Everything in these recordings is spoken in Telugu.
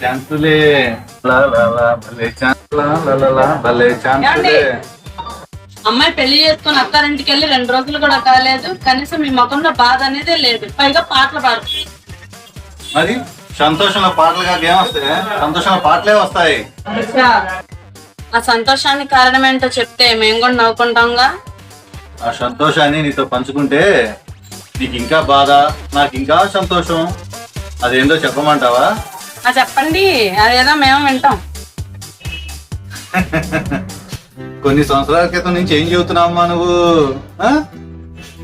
ఛాన్సులే అమ్మాయి పెళ్ళి చేసుకుని అత్తారింటికి వెళ్ళి రెండు రోజులు కూడా కాలేదు. కనీసం మీ ముఖంలో బాధ అనేదే లేదు. పైగా పాటలు పాడు. మరి సంతోషంలో పాటలు కాక ఏమొస్తాయి? సంతోషంలో పాటలే వస్తాయి. ఆ సంతోషానికి కారణం ఏంటో చెప్తే మేము కూడా నవ్వుకుంటాంగా? ఆ సంతోషాన్ని నీతో పంచుకుంటే నీకు ఇంకా బాధ నాకు ఇంకా సంతోషం. అదేందో చెప్పమంటావా? చెప్పండి. అదేదో మేము వింటాం. కొన్ని సంవత్సరాల క్రితం నుంచి ఏం చెబుతున్నావమ్మా నువ్వు?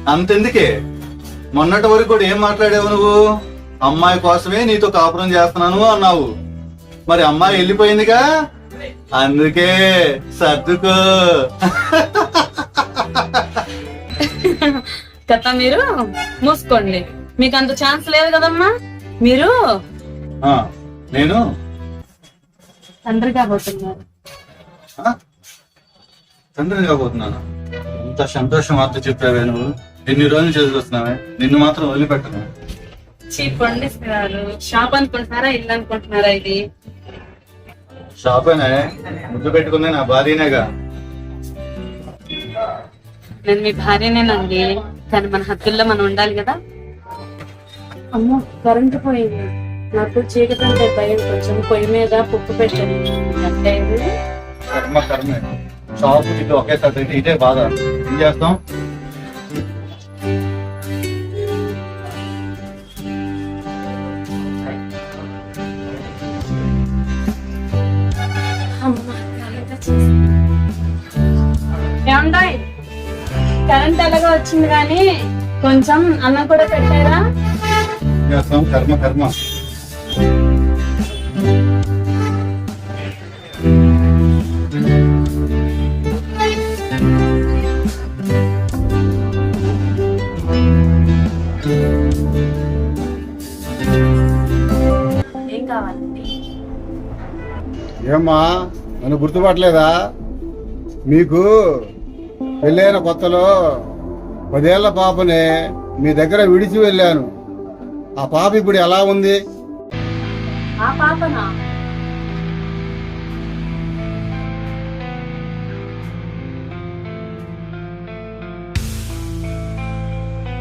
అంతెందుకే? మొన్నటి వరకు కూడా ఏం మాట్లాడావు నువ్వు? అమ్మాయి కోసమే నీతో కాపురం చేస్తున్నాను అన్నావు. మరి అమ్మాయి వెళ్ళిపోయిందిగా? అందుకే సర్దుకో. కదా మీరు మూసుకోండి. మీకు అంత ఛాన్స్ లేదు కదమ్మా? మీరు నేను? తండ్రి కాబోతున్నారు ఆ? తండ్రిని కాబోతున్నాను ఎంత సంతోషం వార్త చెప్పావే నువ్వు. ఎన్ని రోజులు చదివిస్తున్నావే నిన్ను మాత్రం వదిలిపెట్టను. చీపండి షాప్ అనుకుంటున్నారా ఇల్లు అనుకుంటున్నారా ఇది? షాపేనే? ముద్దు పెట్టుకుందే నా భార్యనేగా. నేను మీ భార్యనేనండి. కానీ మన హద్దుల్లో మనం ఉండాలి కదా? అమ్మో కరెంటు పోయింది. నాకు చీకటి అంటే భయం కొంచెం పొయ్యి మీద పుప్పు పెట్టండి అంటే కర్మ కర్మే. షాపు ఇటు ఒకేసారి ఇదే బాధ. ఏం చేస్తాం? కరెంట్ ఎలాగో వచ్చింది కానీ కొంచెం అన్నం కూడా పెట్టారా? కర్మ కర్మ. కావాలండి ఏమ్మా నన్ను గుర్తుపట్టలేదా? మీకు పెళ్ళైన కొత్తలో పదేళ్ళ పాపని మీ దగ్గర విడిచి వెళ్ళాను. ఆ పాప ఇప్పుడు ఎలా ఉంది? ఆ పాపనా?